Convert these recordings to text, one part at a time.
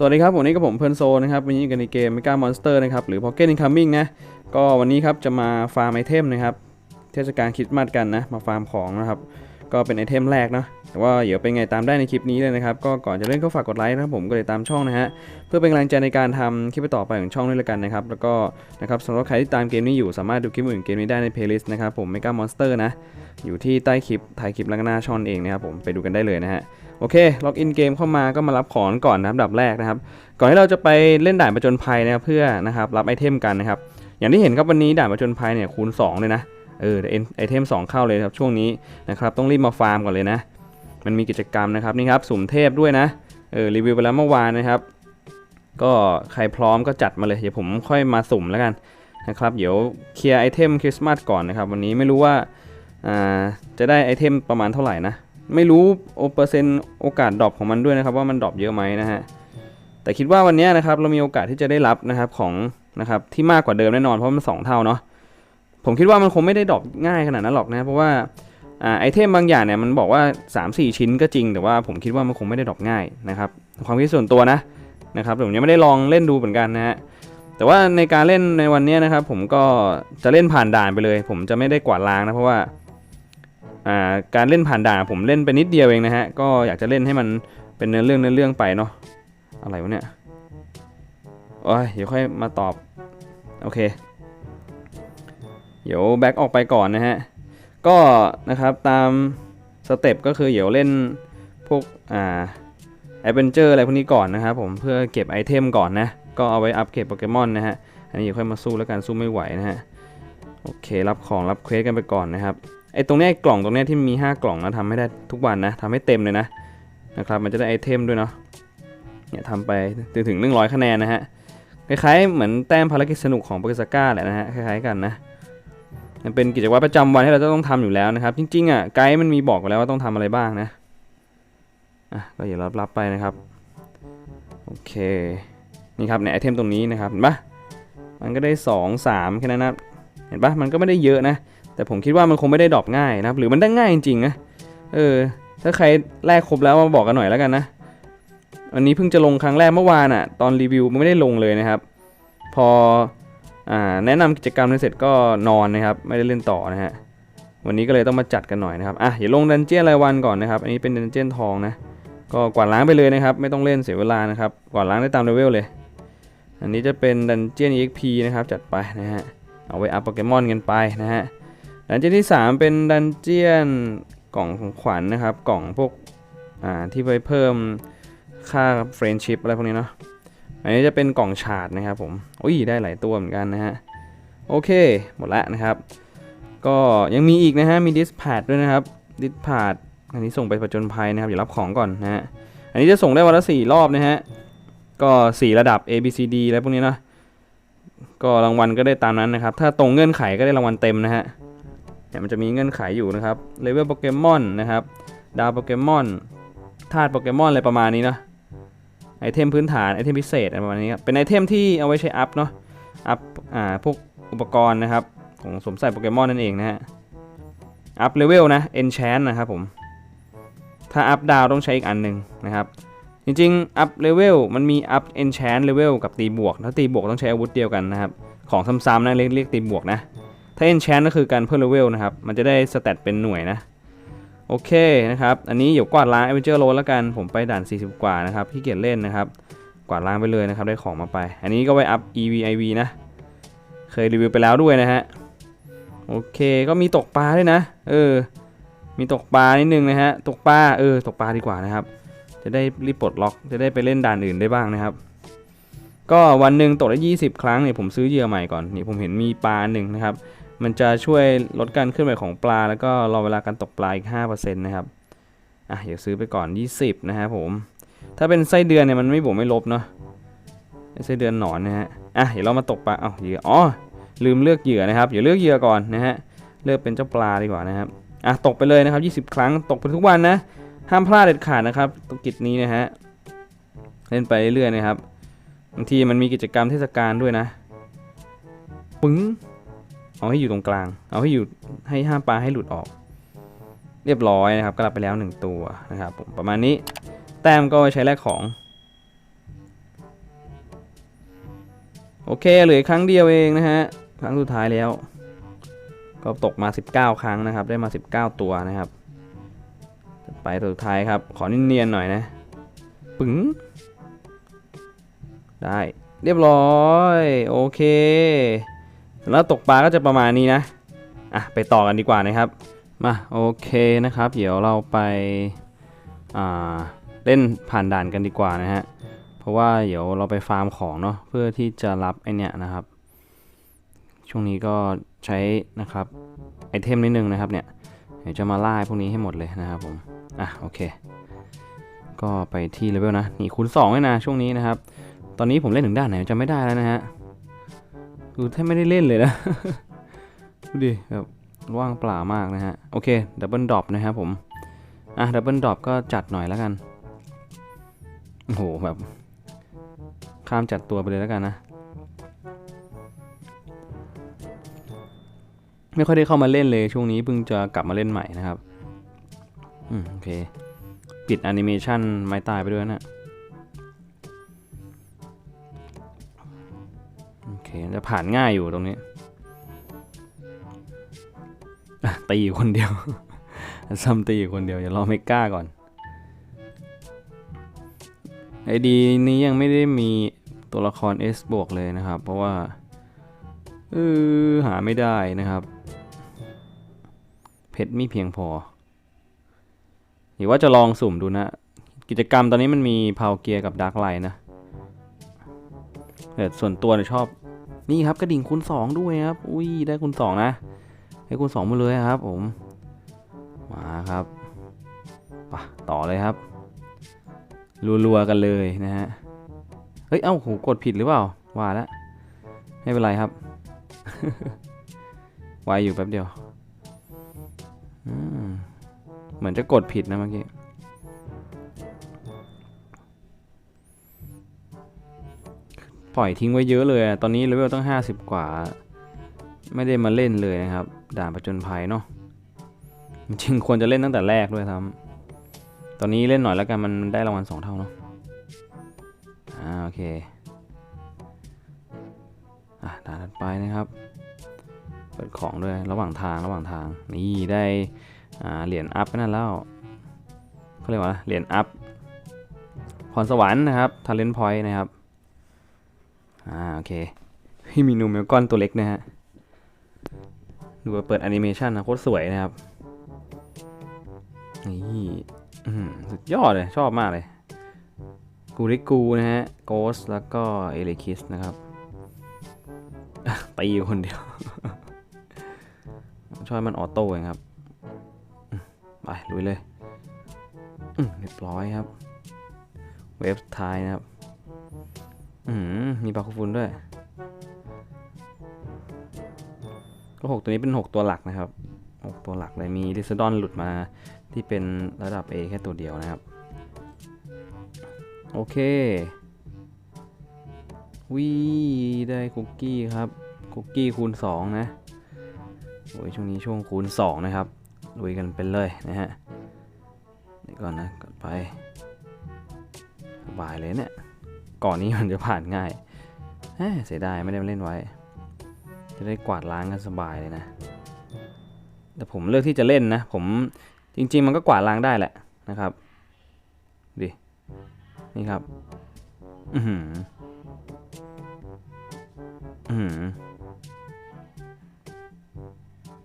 สวัสดีครับ วันนี้ก็ผมเพิร์นโซนะครับ วันนี้อยู่กันในเกม Mega Monster นะครับ หรือ Pocket Incoming นะ ก็วันนี้ครับ จะมาฟาร์มไอเทมนะครับ เทศกาลคริสต์มาสกันนะ มาฟาร์มของนะครับ ก็เป็นไอเทมแรกเนาะแต่ว่าเดี๋ยวเป็นไงตามได้ในคลิปนี้เลยนะครับ ก็ก่อนจะเล่นก็ฝากกดไลค์นะครับผมก็เลยตามช่องนะฮะ เพื่อเป็นกำลังใจในการทำคลิปต่อไปของช่องด้วยละกันนะครับ แล้วก็นะครับสำหรับใครที่ตามเกมนี้อยู่สามารถดูคลิปอื่นเกมนี้ได้ในเพลย์ลิสต์นะครับผม Mega Monster นะ อยู่ที่ใต้คลิปถ่ายคลิปแล้วก็หน้าช่องเองนะครับผมไปดูกันได้เลยนะฮะโอเค ล็อกอินเกมเข้ามาก็มารับของก่อนนะครับอันดับแรกนะครับ ก่อนที่เราจะไปเล่นด่านประจนภัยนะครับเพื่อนะครับรับไอเทมกันนะครับอย่างที่เห็นครับวันนี้ด่านประจนภัยเนี่ยคูณ2เลยนะ เออไอเทม2เข้าเลยครับช่วงนี้นะครับต้องรีบมาฟาร์มก่อนเลยนะ มันมีกิจกรรมนะครับนี่ครับสุ่มเทพด้วยนะเออรีวิวไปแล้วเมื่อวานนะครับ ก็ใครพร้อมก็จัดมาเลยเดี๋ยวผมค่อยมาสุ่มแล้วกันนะครับเดี๋ยวเคลียร์ไอเทมคริสต์มาสก่อนนะครับวันนี้ไม่รู้ว่าอ่าจะได้ไอเทมประมาณเท่าไหร่นะไม่รู้โอเปอร์เซนต์โอกาสดรอปของมันด้วยนะครับว่ามันดรอปเยอะไหมนะฮะแต่คิดว่าวันนี้นะครับเรามีโอกาสที่จะได้รับนะครับของนะครับที่มากกว่าเดิมแน่นอนเพราะมันสองเท่าเนาะ ผมคิดว่ามันคงไม่ได้ดรอปง่ายขนาดนั้นหรอกนะ เพราะว่าอไอเทมบางอย่างเนี่ยมันบอกว่า 3-4 ชิ้นก็จริง แต่ว่าผมคิดว่ามันคงไม่ได้ดรอปง่ายนะครับความคิดส่วนตัวนะนะครับผมยังไม่ได้ลองเล่นดูเหมือนกันนะฮะแต่ว่าในการเล่นในวันนี้นะครับ ผมก็จะเล่นผ่านด่านไปเลย ผมจะไม่ได้กวาดล้างนะเพราะว่าอ่าการเล่นผ่านด่านผมเล่นไปนิดเดียวเองนะฮะก็อยากจะเล่นให้มันเป็นเนื้อเรื่องเนื้อเรื่องไปเนาะอะไรวะเนี่ยโอ้ยเดี๋ยวค่อยมาตอบโอเค เดี๋ยวแบ็กออกไปก่อนนะฮะ ก็นะครับตามสเต็ปก็คือเดี๋ยวเล่นพวกอ่าแอดเวนเจอร์อะไรพวกนี้ก่อนนะครับผมเพื่อเก็บไอเทมก่อนนะ ก็เอาไว้อัปเกรดโปเกมอนนะฮะ อันนี้เดี๋ยวค่อยมาสู้แล้วกันสู้ไม่ไหวนะฮะ โอเครับของรับเควสกันไปก่อนนะครับไอตรงนี้ยกล่องตรงนี้ที่มี 5 กล่องนะทำให้ได้ทุกวันนะทำให้เต็มเลยนะนะครับมันจะได้ไอเทมด้วยเนาะเนี่ยทำไปถึงถึง100คะแนนนะฮะคล้ายๆเหมือนแต้มภารกิจสนุกของโปเกสก้าแหละนะฮะคล้ายๆกันนะ มันเป็นกิจวัตรประจำวันที่เราจะต้องทำอยู่แล้วนะครับ จริงๆอะไกด์มันมีบอกไว้แล้วว่าต้องทำอะไรบ้างนะอะก็อย่ารับรับไปนะครับโอเคนี่ครับเนี่ยไอเทมตรงนี้นะครับเห็นปะมันก็ได้ 2 3แค่นั้นนะเห็นปะมันก็ไม่ได้เยอะนะ แต่ผมคิดว่ามันคงไม่ได้ดรอปง่ายนะครับ หรือมันได้ง่ายจริงๆนะเออถ้าใครแลกครบแล้วมาบอกกันหน่อยแล้วกันนะวันนี้เพิ่งจะลงครั้งแรกเมื่อวานอะ่ะตอนรีวิวมันไม่ได้ลงเลยนะครับ พอ แนะนำกิจกรรมเสร็จก็นอนนะครับ ไม่ได้เล่นต่อนะฮะ วันนี้ก็เลยต้องมาจัดกันหน่อยนะครับ อะเดี๋ยวลงดันเจียนรายวันก่อนนะครับ อันนี้เป็นดันเจียนทองนะ ก็กวาดล้างไปเลยนะครับ ไม่ต้องเล่นเสียเวลานะครับ กวาดล้างได้ตามเลเวลเลย อันนี้จะเป็นดันเจียน EXP นะครับ จัดไปนะฮะ เอาไว้อัพโปเกมอนกันไปนะฮะ ดันเจียนที่ 3 เป็นดันเจียนกล่องของขวัญนนะครับ กล่องพวก อ่า ที่ไปเพิ่มค่าเฟรนชิพอะไรพวกนี้เนาะ อันนี้จะเป็นกล่องฉาดนะครับผมอุ้ยได้หลายตัวเหมือนกันนะฮะ โอเค หมดละนะครับ ก็ยังมีอีกนะฮะ มีดิสพาดด้วยนะครับ ดิสพาดอันนี้ส่งไปประจนภัยนะครับอย่ารับของก่อนนะฮะ อันนี้จะส่งได้วันละ4รอบนะฮะ ก็ 4 ระดับ A B C D อะไรพวกนี้เนาะก็รางวัลก็ได้ตามนั้นนะครับ ถ้าตรงเงื่อนไขก็ได้รางวัลเต็มนะฮะเนี่ยมันจะมีเงื่อนไขอยู่นะครับ เลเวลโปเกมอนนะครับ ดาวโปเกมอน ธาตุโปเกมอนอะไรประมาณนี้นะ ไอเทมพื้นฐานไอเทมพิเศษอะไรประมาณนี้ครับเป็นไอเทมที่เอาไว้ใช้อัพเนาะอัพอ่าพวกอุปกรณ์นะครับของสวมใส่โปเกมอนนั่นเองนะฮะอัพเลเวลนะ enchant นะครับผมถ้าอัพดาวต้องใช้อีกอันหนึ่งนะครับจริงๆอัพเลเวลมันมีอัพ enchant เลเวลกับตีบวก ถ้าตีบวกต้องใช้อาวุธเดียวกันนะครับของซ้ำๆนะเรียกเรียกตีบวกนะถ้า enchant ก็คือการเพิ่มเลเวลนะครับมันจะได้สเตตเป็นหน่วยนะ โอเคนะครับ อันนี้เดี๋ยวกวาดล้าง Adventure Road แล้วกัน ผมไปด่าน 40 กว่านะครับที่เกียจเล่นนะครับ กวาดล้างไปเลยนะครับ ได้ของมาไป อันนี้ก็ไว้อัพ EVIV นะ เคยรีวิวไปแล้วด้วยนะฮะ โอเคก็มีตกปลาด้วยนะ เออ มีตกปลานิดนึงนะฮะ ตกปลา เออ ตกปลาดีกว่านะครับ จะได้รีบปลดล็อก จะได้ไปเล่นด่านอื่นได้บ้างนะครับ ก็วันหนึ่งตกได้ 20 ครั้งเนี่ยผมซื้อเหยื่อใหม่ก่อน นี่ผมเห็นมีปลาหนึ่งนะครับ มันจะช่วยลดการเคลื่อนไหวของปลา แล้วก็รอเวลาการตกปลาอีก 5%นะครับ อะเดี๋ยวซื้อไปก่อน 20 นะครับผม ถ้าเป็นไส้เดือนเนี่ยมันไม่บวกไม่ลบเนาะ ไส้เดือนหนอนนะฮะ อะเดี๋ยวเรามาตกปลา เอ้าเหยื่อ อ๋อ ลืมเลือกเหยื่อนะครับอย่าเลือกเหยื่อก่อนนะฮะ เลือกเป็นเจ้าปลาดีกว่านะครับ อะตกไปเลยนะครับ 20 ครั้ง ตกไปทุกวันนะ ห้ามพลาดเด็ดขาดนะครับตรงกิจนี้นะฮะ เล่นไปเรื่อยๆนะครับ บางทีมันมีกิจกรรมเทศกาลด้วยนะ ปึ้ง เอาให้อยู่ตรงกลาง เอาให้อยู่ให้ห้ามปลาให้หลุดออก เรียบร้อยนะครับ ก็รับไปแล้วหนึ่งตัวนะครับผมประมาณนี้ แต้มก็ใช้แลกของ โอเคเหลือครั้งเดียวเองนะฮะ ครั้งสุดท้ายแล้ว ก็ตกมา 19 ครั้งนะครับ ได้มา 19 ตัวนะครับไปตัวสุดท้ายครับ ขอเนียนๆหน่อยนะ ปึ๋ง ได้ เรียบร้อย โอเค แล้วตกปลาก็จะประมาณนี้นะ อะไปต่อกันดีกว่านะครับ มาโอเคนะครับ เดี๋ยวเราไปอ่าเล่นผ่านด่านกันดีกว่านะฮะ เพราะว่าเดี๋ยวเราไปฟาร์มของเนาะเพื่อที่จะรับไอเนี้ยนะครับ ช่วงนี้ก็ใช้นะครับไอเทมนิดนึงนะครับเนี่ยเดี๋ยวจะมาล่าพวกนี้ให้หมดเลยนะครับผม อะโอเค ก็ไปที่เลเวลนะ นี่คูณ2เลยนะช่วงนี้นะครับ ตอนนี้ผมเล่นถึงด้านไหนจะไม่ได้แล้วนะฮะ ดูแทบไม่ได้เล่นเลยนะ ดูดิแบบว่างเปล่ามากนะฮะ โอเคดับเบิลดรอปนะครับผม อะดับเบิลดรอปก็จัดหน่อยแล้วกัน โอ้โหแบบ ข้ามจัดตัวไปเลยแล้วกันนะ ไม่ค่อยได้เข้ามาเล่นเลยช่วงนี้เพิ่งจะกลับมาเล่นใหม่นะครับ อืมโอเค ปิดแอนิเมชันไม้ตายไปด้วยนะ อเคจะผ่านง่ายอยู่ตรงนี้ตีอยู่คนเดียวซัมตีอยู่คนเดียวอย่ารอเมกล้าก่อนไอดีนี้ยังไม่ได้มีตัวละคร S บวกเลยนะครับ เพราะว่าเออหาไม่ได้นะครับ เพชรไม่เพียงพอ หรือว่าจะลองสุ่มดูนะ กิจกรรมตอนนี้มันมีพาวเกียร์กับดาร์กไลน์นะแต่ส่วนตัวเนี่ยชอบ นี่ครับกระดิ่งคูณ2ด้วยครับ อุ้ยได้คูณ2นะให้คูณ2มาเลยครับผม มาครับไปต่อเลยครับ รัวๆกันเลยนะฮะ เฮ้ย เอ้าโหกดผิดหรือเปล่า ว่าแล้วไม่เป็นไรครับ ไวอยู่แป๊บเดียว เหมือนจะกดผิดนะเมื่อกี้ ปล่อยทิ้งไว้เยอะเลย ตอนนี้เลเวลตั้ง 50 กว่า ไม่ได้มาเล่นเลยนะครับ ด่านประจนภัยเนาะจริงควรจะเล่นตั้งแต่แรกด้วยครับ ตอนนี้เล่นหน่อยแล้วกันมันได้รางวัลสองเท่าเนาะอ่าโอเคอะด่านถัดไปนะครับ เปิดของด้วยระหว่างทางระหว่างทาง นี่ได้อ่าเหรียญอัพนั่นแล้วเขาเรียกว่าเหรียญอัพพรสวรรค์นะครับทาเลนพอยต์นะครับ อ่าโอเคพี่มีนูเมลกอนตัวเล็กนะฮะดูเปิดแอนิเมชันนะโคตรสวยนะครับนี่สุดยอดเลย ชอบมากเลย กูริกูนะฮะโกสแล้วก็เอเลคิสนะครับตีอยู่คนเดียวชอบมันออโต้เองครับ ไปลุยเลยเรียบร้อยครับ เวฟทายนะครับ อืมมีปลาคูฟุนด้วย ก็หกตัวนี้เป็นหกตัวหลักนะครับหกตัวหลักเลยมีดิสดอนหลุดมาที่เป็นระดับ A แค่ตัวเดียวนะครับ โอเควีได้คุกกี้ครับคุกกี้คูณ 2 นะโอ้ยช่วงนี้ช่วงคูณ 2 นะครับลุยกันเป็นเลยนะฮะเดี๋ยวก่อนนะก่อนไปสบายเลยเนี่ย ก่อนนี้มันจะผ่านง่ายเสียดายไม่ได้มาเล่นไว้ จะได้กวาดล้างกันสบายเลยนะ แต่ผมเลือกที่จะเล่นนะ ผมจริง ๆ มันก็กวาดล้างได้แหละนะครับดินี่ครับ อือหืออือหือ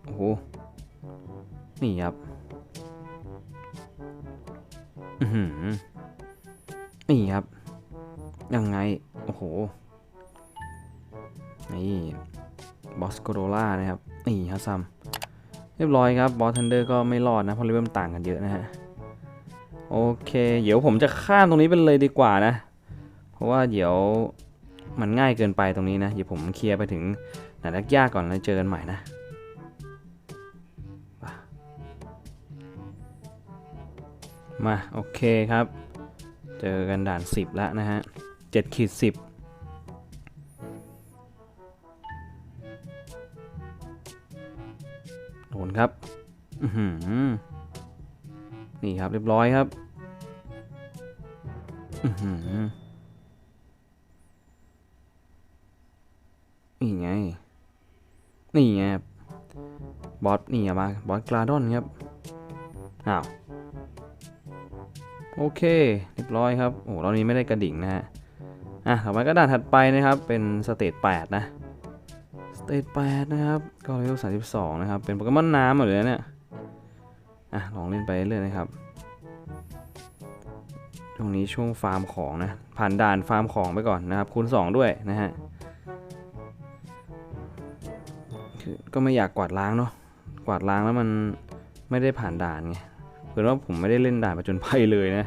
โอ้โหนี่ครับ อือหือนี่ครับ ยังไง โอ้โห นี่บอสโกโดล่านะครับ นี่ฮัสซัม เรียบร้อยครับ บอสทันเดอร์ก็ไม่รอดนะ เพราะเลเวลมันต่างกันเยอะนะฮะ โอเค เดี๋ยวผมจะข้ามตรงนี้ไปเลยดีกว่านะ เพราะว่าเดี๋ยวมันง่ายเกินไปตรงนี้นะ เดี๋ยวผมเคลียร์ไปถึงหนาดักยากก่อนแล้วเจอกันใหม่นะมา โอเคครับ เจอกันด่าน 10 แล้วนะฮะ7ขีด10โดนครับอือหือนี่ครับเรียบร้อยครับอือหือนี่ไง นี่ไงบอสนี่มาบอสกราดอนครับ อ้าว โอเค เรียบร้อยครับ โอ้เรานี้ไม่ได้กระดิ่งนะฮะ อะต่อไปก็ด่านถัดไปนะครับ เป็นสเตจ8นะสเตจ8นะครับ ก็เลเวล32 นะครับ เป็นโปเกมอนน้ำหมดเลยเนี่ย อะ ลองเล่นไปเรื่อยนะครับช่วงนี้ช่วงฟาร์มของนะ ผ่านด่านฟาร์มของไปก่อนนะครับ คูณ 2 ด้วยนะฮะก็ไม่อยากกวาดล้างเนาะ กวาดล้างแล้วมันไม่ได้ผ่านด่านไง เผื่อว่าผมไม่ได้เล่นด่านประจนภัยเลยนะ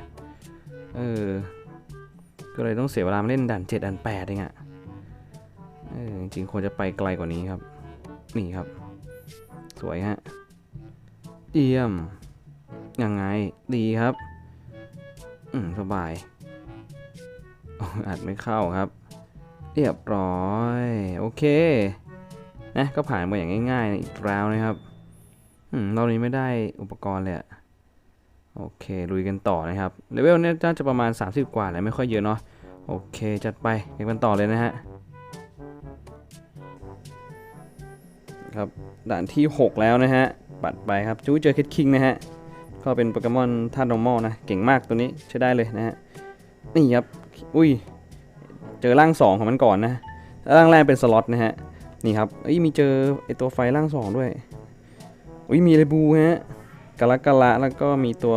เออ ก็เลยต้องเสียเวลามาเล่นด่าน7ด่าน8เองอะเออจริงควรจะไปไกลกว่านี้ครับ นี่ครับ สวยฮะเยี่ยม ยังไง ดีครับ อืม สบายอัดไม่เข้าครับ เรียบร้อย โอเค นะ ก็ผ่านมาอย่างง่ายๆอีกแล้วนะครับ อืม เรานี้ไม่ได้อุปกรณ์เลยอะ โอเคลุยกันต่อนะครับเลเวลเนี่ยน่าจะประมาณ 30 กว่าแหละไม่ค่อยเยอะเนาะโอเคจัดไปเก็บกันต่อเลยนะฮะครับด่านที่ 6 แล้วนะฮะปัดไปครับจู้เจอคิดคิงนะฮะก็เป็นโปเกมอนท่า normal นะเก่งมากตัวนี้ใช้ได้เลยนะฮะนี่ครับอุ้ยเจอร่าง 2 ของมันก่อนนะร่างแรกเป็นสล็อตนะฮะนี่ครับเอ้ยมีเจอไอตัวไฟร่าง 2 ด้วยอุ้ยมีเลบูฮะ กะละกะละแล้วก็มีตัว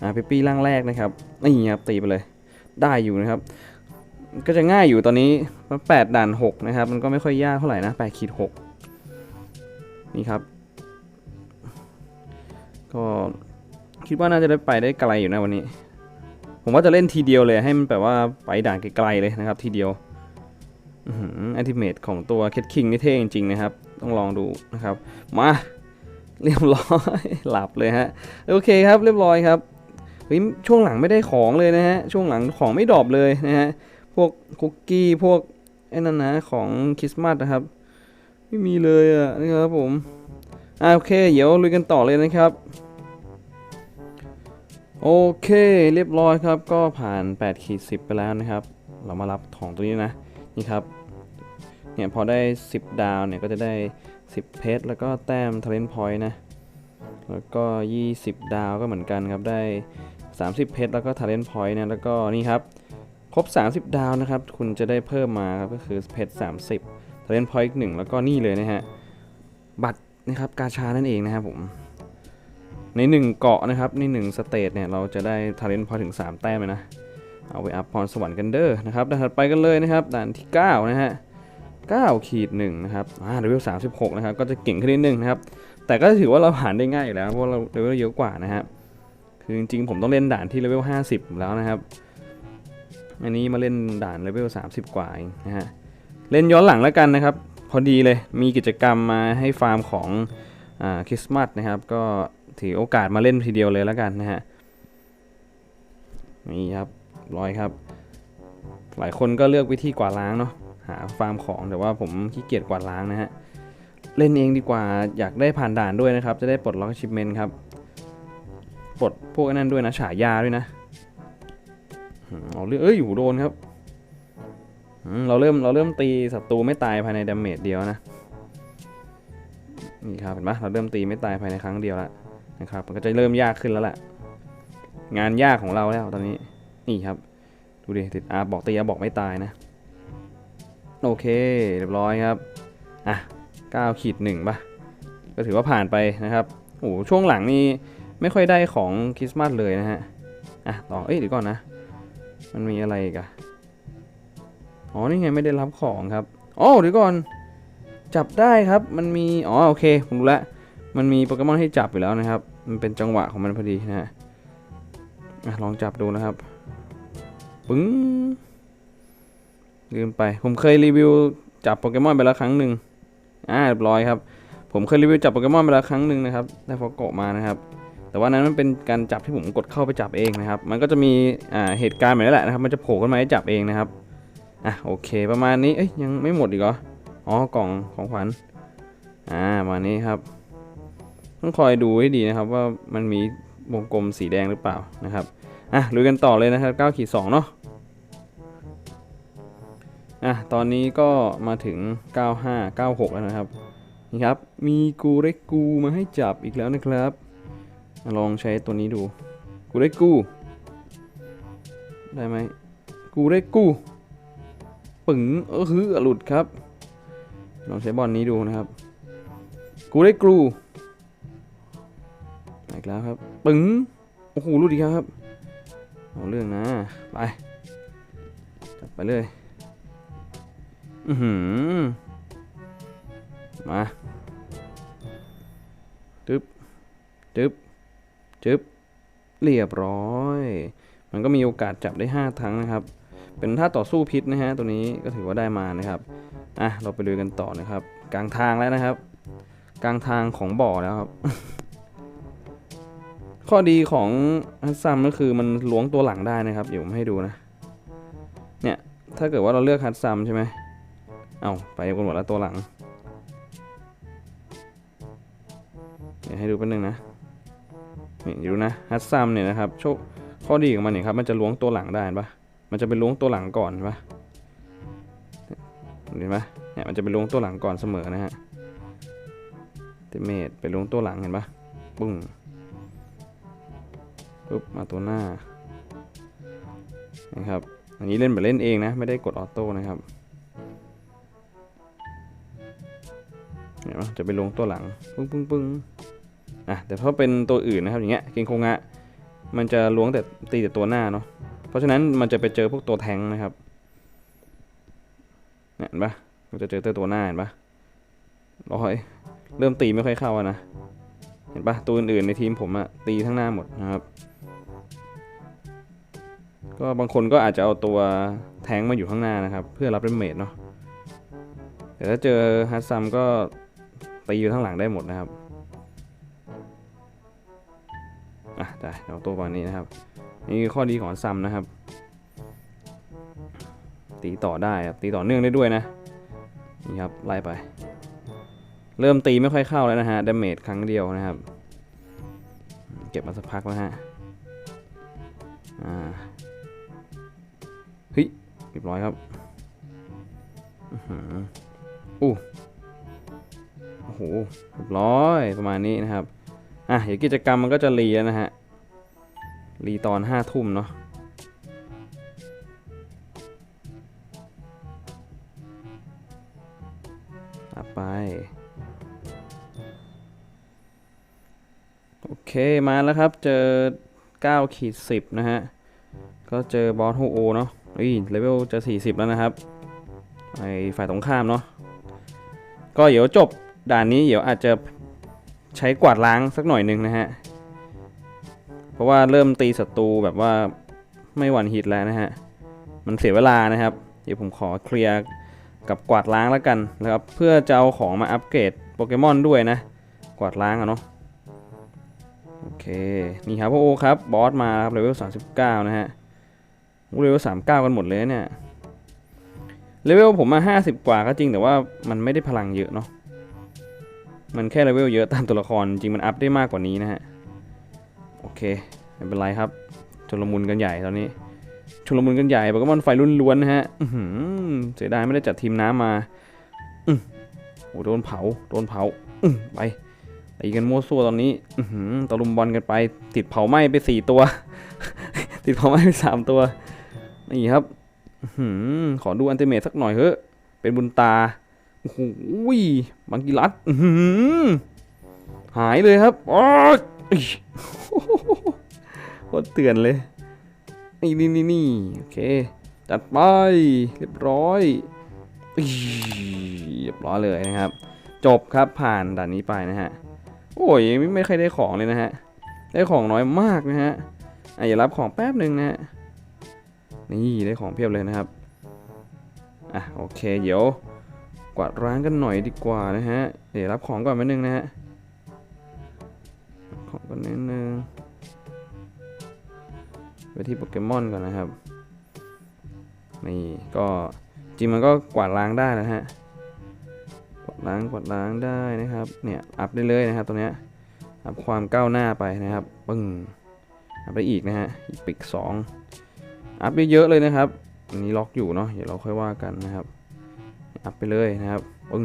อ่าเปปปี้ร่างแรกนะครับนี่ครับตีไปเลยได้อยู่นะครับ ก็จะง่ายอยู่ตอนนี้มันแปดด่านหกนะครับ มันก็ไม่ค่อยยากเท่าไหร่นะแปดขีดหกนี่ครับ ก็คิดว่าน่าจะได้ไปได้ไกลอยู่นะวันนี้ ผมว่าจะเล่นทีเดียวเลยให้มันแบบว่าไปด่านไกลๆเลยนะครับ ทีเดียวอัลติเมทของตัวเคทคิงนี่เท่จริงๆนะครับ ต้องลองดูนะครับ มา เรียบร้อย หลับเลยฮะ โอเคครับเรียบร้อยครับเฮ้ยช่วงหลังไม่ได้ของเลยนะฮะ ช่วงหลังของไม่ดรอปเลยนะฮะ พวกคุกกี้ พวกไอ้นั่นนะของคริสต์มาสนะครับ ไม่มีเลยอะนะครับผม อ่าโอเค เดี๋ยวลุยกันต่อเลยนะครับ โอเคเรียบร้อยครับ ก็ผ่าน8ขีด10 ไปแล้วนะครับ เรามารับของตัวนี้นะ นี่ครับ เนี่ยพอได้ 10 ดาวเนี่ยก็จะได้ 10 เพชรแล้วก็แต้ม talent point นะ แล้วก็ 20 ดาวก็เหมือนกันครับ ได้ 30 เพชรแล้วก็ talent point นะ แล้วก็นี่ครับ ครบ 30 ดาวนะครับ คุณจะได้เพิ่มมาครับ ก็คือเพชร30 talent point อีกหนึ่งแล้วก็นี่เลยนะฮะ บัตรนะครับกาชานั่นเองนะครับผมใน 1 เกาะนะครับ ใน 1 สเตจเนี่ย เราจะได้ talent point ถึง 3 แต้มเลยนะ เอาไปอัพพรสวรรค์กันเด้อนะครับด่านถัดไปกันเลยนะครับ ด่านที่ 9 นะฮะ 9ขีด1นะครับอ่าเลเวล36 นะครับ ก็จะเก่งขึ้นนิดนึงนะครับ แต่ก็ถือว่าเราผ่านได้ง่ายอยู่แล้ว เพราะเราเลเวลเยอะกว่านะครับคือจริงๆ ผมต้องเล่นด่านที่เลเวล50 แล้วนะครับ อันนี้มาเล่นด่านเลเวล30 กว่าเองนะฮะ เล่นย้อนหลังแล้วกันนะครับ พอดีเลย มีกิจกรรมมาให้ฟาร์มของอ่าคริสต์มาสนะครับ ก็ถือโอกาสมาเล่นทีเดียวเลยแล้วกันนะฮะ นี่ครับ ร้อยครับ หลายคนก็เลือกวิธีกวาดล้างเนาะ หาฟาร์มของแต่ว่าผมขี้เกียจกวาดล้างนะฮะ เล่นเองดีกว่าอยากได้ผ่านด่านด้วยนะครับ จะได้ปลดล็อกชิปเมนครับปลดพวกนั้นด้วยนะฉายาด้วยนะอืมเอาเรื่องเอ้ยอยู่โดนครับเราเริ่มเราเริ่มตีศัตรูไม่ตายภายในดาเมจเดียวนะนี่ครับเห็นปะเราเริ่มตีไม่ตายภายในครั้งเดียวแล้วนะครับมันก็จะเริ่มยากขึ้นแล้วแหละงานยากของเราแล้วตอนนี้นี่ครับ ดูดิติดอาบอกตีอาบอกไม่ตายนะ โอเค เรียบร้อยครับ อะ9ขีดหนึ่งป่ะก็ถือว่าผ่านไปนะครับโอ้โหช่วงหลังนี่ไม่ค่อยได้ของคริสต์มาสเลยนะฮะ อะต่อ เอ้ยเดี๋ยวก่อนนะ มันมีอะไรกอะอ๋อ นี่ไงไม่ได้รับของครับอ๋อเดี๋ยวก่อน จับได้ครับ มันมี อ๋อโอเค ผมรู้แล้วมันมีโปเกมอนให้จับอยู่แล้วนะครับ มันเป็นจังหวะของมันพอดีนะฮะอะลองจับดูนะครับ ปึ้ง ลืมไป ผมเคยรีวิวจับโปเกมอนไปแล้วครั้งหนึ่งอ่าเรียบร้อยครับ ผมเคยรีวิวจับโปเกมอนไปแล้วครั้งหนึ่งนะครับได้ฟอโกะมานะครับ แต่ว่านั้นมันเป็นการจับที่ผมกดเข้าไปจับเองนะครับ มันก็จะมีอ่าเหตุการณ์แบบนี้แหละนะครับ มันจะโผล่ขึ้นมาให้จับเองนะครับอะโอเคประมาณนี้เอ้ยยังไม่หมดอีกเหรออ๋อกล่องของขวัญอ่ามานี้ครับต้องคอยดูให้ดีนะครับว่ามันมีวงกลมสีแดงหรือเปล่านะครับอะลุยกันต่อเลยนะครับ9ขีด2เนาะ อะตอนนี้ก็มาถึง 95 96 แล้วนะครับ นี่ครับ มีกูเรกูมาให้จับอีกแล้วนะครับ ลองใช้ตัวนี้ดู กูเรกู ได้ไหม กูเรกู ปึ๋งเออฮือหลุดครับ ลองใช้บอลนี้ดูนะครับ กูเรกูอีกแล้วครับ ปึ๋งโอ้โหหลุดอีกครับ เอาเรื่องนะ ไป จับไปเลย อือหือมาจึ๊บจึ๊บจึ๊บเรียบร้อย มันก็มีโอกาสจับได้5ครั้งนะครับ เป็นท่าต่อสู้พิษนะฮะ ตัวนี้ก็ถือว่าได้มานะครับ อะ เราไปดูกันต่อนะครับ กลางทางแล้วนะครับ กลางทางของบ่อแล้วครับ ข้อดีของฮัตซัมก็คือมันล้วงตัวหลังได้นะครับ เดี๋ยวผมให้ดูนะ เนี่ย ถ้าเกิดว่าเราเลือกฮัตซัมใช่ไหม เอาไปกันหมดแล้วตัวหลัง เดี๋ยวให้ดูแป๊บนึงนะนี่ดูนะฮัตซัมเนี่ยนะครับโชคข้อดีของมันเนี่ยครับมันจะล้วงตัวหลังได้เห็นปะมันจะไปล้วงตัวหลังก่อนเห็นปะเห็นปะเนี่ยมันจะไปล้วงตัวหลังก่อนเสมอนะฮะเตเมดไปล้วงตัวหลังเห็นปะปุ้งปุ๊บมาตัวหน้านะครับอันนี้เล่นแบบเล่นเองนะ ไม่ได้กดออโต้นะครับ เห็นจะไปลงตัวหลังปึ้งปึ้งปึ้งอะแต่ถ้าเป็นตัวอื่นนะครับอย่างเงี้ยเกงโคงะมันจะล้วงแต่ตีแต่ตัวหน้าเนาะเพราะฉะนั้นมันจะไปเจอพวกตัวแทงนะครับเห็นปะมันจะเจอแต่ตัวหน้าเห็นปะร้อยเริ่มตีไม่ค่อยเข้าอะนะเห็นปะตัวอื่นๆในทีมผมอะตีทั้งหน้าหมดนะครับ ก็บางคนก็อาจจะเอาตัวแทงมาอยู่ข้างหน้านะครับ เพื่อรับเดเมจเนาะแต่ถ้าเจอฮัตซัมก็ ตีอยู่ข้างหลังได้หมดนะครับอะได้เราตัวบอลนี้นะครับ นี่คือข้อดีของซัมนะครับ ตีต่อได้ครับตีต่อเนื่องได้ด้วยนะนี่ครับไล่ไป เริ่มตีไม่ค่อยเข้าแล้วนะฮะดาเมจครั้งเดียวนะครับ เก็บมาสักพักแล้วฮะอ่าเฮ้ยเรียบร้อยครับอือหืออู้ โหร้อยประมาณนี้นะครับ อะเดี๋ยวกิจกรรมมันก็จะรีแล้วนะฮะ รีตอนห้าทุ่มเนาะตัดไป โอเคมาแล้วครับ เจอ9ขีด10 นะฮะ ก็เจอบอสโฮโอเนาะเฮ้ยเลเวลจะ 40 แล้วนะครับ ไอฝ่ายตรงข้ามเนาะ ก็เดี๋ยวจบ ด่านนี้เดี๋ยวอาจจะใช้กวาดล้างสักหน่อยหนึ่งนะฮะ เพราะว่าเริ่มตีศัตรูแบบว่าไม่หวั่นหิตแล้วนะฮะ มันเสียเวลานะครับ เดี๋ยวผมขอเคลียร์กับกวาดล้างแล้วกันนะครับ เพื่อจะเอาของมาอัปเกรดโปเกมอนด้วยนะ กวาดล้างอะเนาะ โอเค นี่ครับพ่อโอครับ บอสมาครับเลเวล 39 นะฮะโอ้เลเวล 39 กันหมดเลยเนี่ย เลเวลผมมา 50 กว่าก็จริงแต่ว่ามันไม่ได้พลังเยอะเนาะ มันแค่เลเวลเยอะตามตัวละคร จริงมันอัพได้มากกว่านี้นะฮะ โอเค ไม่เป็นไรครับชุลมุนกันใหญ่ตอนนี้ชุลมุนกันใหญ่โปเกมอนไฟรุ่นล้วนนะฮะเสียดายไม่ได้จัดทีมน้ำมาอืโอ้โดนเผา โดนเผาอืไปตีกันมั่วซั่วตอนนี้อืตะลุมบอลกันไป ติดเผาไหม้ไปสี่ตัว ติดเผาไหม้ไปสามตัว นี่ครับอื้อหือขอดูอันติเมทสักหน่อยเถอะเป็นบุญตา อ้โหบังกิรัตหายเลยครับอ๋อโคตรเตือนเลย นี่นี่นี่นี่โอเค จัดไปเรียบร้อยอิ๊ยเรียบร้อยเลยนะครับ จบครับผ่านด่านนี้ไปนะฮะ โอ้ยไม่ไม่เคยได้ของเลยนะฮะ ได้ของน้อยมากนะฮะอะอย่ารับของแป๊บหนึ่งนะฮะ นี่ได้ของเพียบเลยนะครับ อะโอเคเดี๋ยว กวาดร้านกันหน่อยดีกว่านะฮะ เดี๋ยวรับของก่อนแป๊บนึงนะฮะ ของกันนิดนึงไปที่โปเกมอนก่อนนะครับ นี่ก็จริงมันก็กวาดล้างได้นะฮะ กวาดล้างกวาดล้างได้นะครับ เนี่ยอัพได้เลยนะครับตัวเนี้ย อัพความก้าวหน้าไปนะครับ ปึ้ง อัพไปอีกนะฮะ อีกปิกสองอัพได้เยอะเลยนะครับ อันนี้ล็อกอยู่เนาะ เดี๋ยวเราค่อยว่ากันนะครับ อัพไปเลยนะครับปึ้ง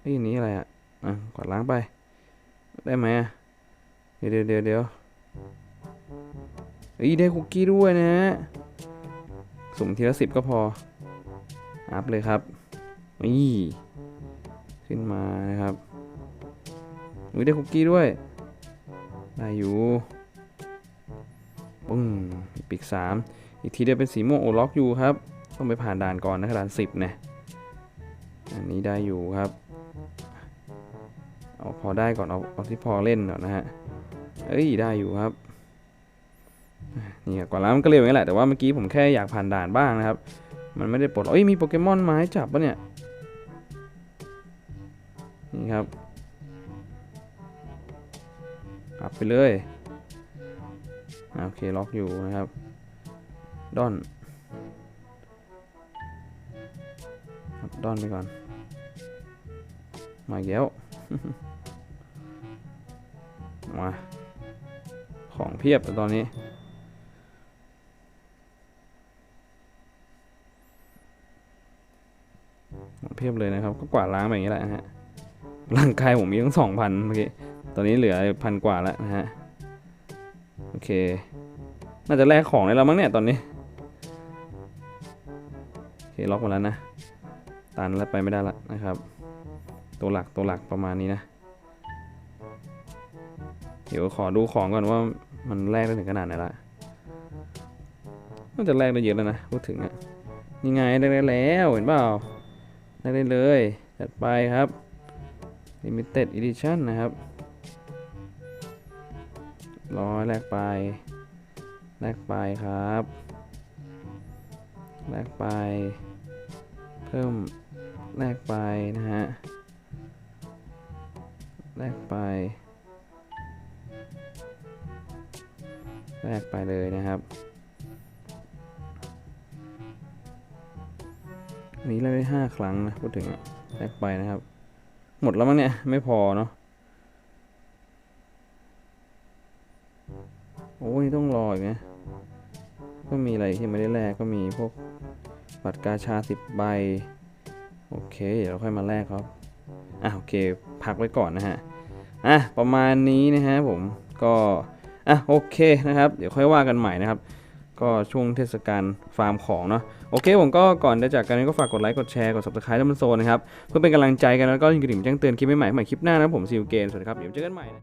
ไอ้นี้อะไรอะอะกดล้างไป ได้ไหมเดี๋ยวเดี๋ยวเดี๋ยวเดี๋ยวอ้ได้คุกกี้ด้วยนะฮะสุ่มทีละสิบก็พอ อัพเลยครับนี่ขึ้นมานะครับอุ้ยได้คุกกี้ด้วย ได้อยู่ปึ้งปีกสามอีกทีเดียวเป็นสีม่วงโอล็อกอยู่ครับ ต้องไปผ่านด่านก่อนนะครับด่านสิบนะอันนี้ได้อยู่ครับเอาพอได้ก่อนเอาเอาที่พอเล่นก่อนนะฮะเอ้ยได้อยู่ครับนี่ก่อนแล้วมันก็เร็วอย่างนี้แหละแต่ว่าเมื่อกี้ผมแค่อยากผ่านด่านบ้างนะครับ มันไม่ได้ปลดเอ้ยมีโปเกมอนมาให้จับปะเนี่ยนี่ครับอัพไปเลยโอเคล็อกอยู่นะครับดอน ครับดอนไปก่อน มาอีกแล้วมา ของเพียบแต่ตอนนี้ เพียบเลยนะครับ ก็กวาดล้างไปอย่างนี้แหละนะฮะ ร่างกายผมมีตั้งสองพันเมื่อกี้ ตอนนี้เหลือพันกว่าแล้วนะฮะ โอเค น่าจะแลกของได้แล้วมั้งเนี่ยตอนนี้โอเคล็อกหมดแล้วนะ ตันแล้วไปไม่ได้ละนะครับ ตัวหลักตัวหลักประมาณนี้นะ เดี๋ยวขอดูของก่อนว่ามันแลกได้ถึงขนาดไหนละน่าจะแลกได้เยอะแล้วนะพูดถึงอะนี่ไงได้ได้แล้วเห็นเปล่าได้ได้เลย จัดไปครับ limited edition นะครับร้อยแลกไปแลกไปครับแลกไป เพิ่ม แลกไปนะฮะ แลกไปแรกไปเลยนะครับอันนี้เราได้ห้าครั้งนะพูดถึงแรกไปนะครับ หมดแล้วมั้งเนี่ย ไม่พอเนาะโอ้ยต้องรออีกนะก็มีอะไรที่ไม่ได้แลกก็มีพวกบัตรกาชาสิบใบ โอเคเดี๋ยวเราค่อยมาแลกครับอะโอเค พักไว้ก่อนนะฮะอะประมาณนี้นะฮะผมก็อะโอเคนะครับ เดี๋ยวค่อยว่ากันใหม่นะครับ ก็ช่วงเทศกาลฟาร์มของเนาะโอเค ผมก็ก่อนจะจากกันก็ฝากกดไลค์กดแชร์กด subscribe แล้วมันโซนนะครับเพื่อเป็นกำลังใจกันแล้วก็ยิงกระดิ่งแจ้งเตือนคลิปใหม่ๆใหม่คลิปหน้านะผมซิลเกมสวัสดีครับเดี๋ยวเจอกันใหม่นะ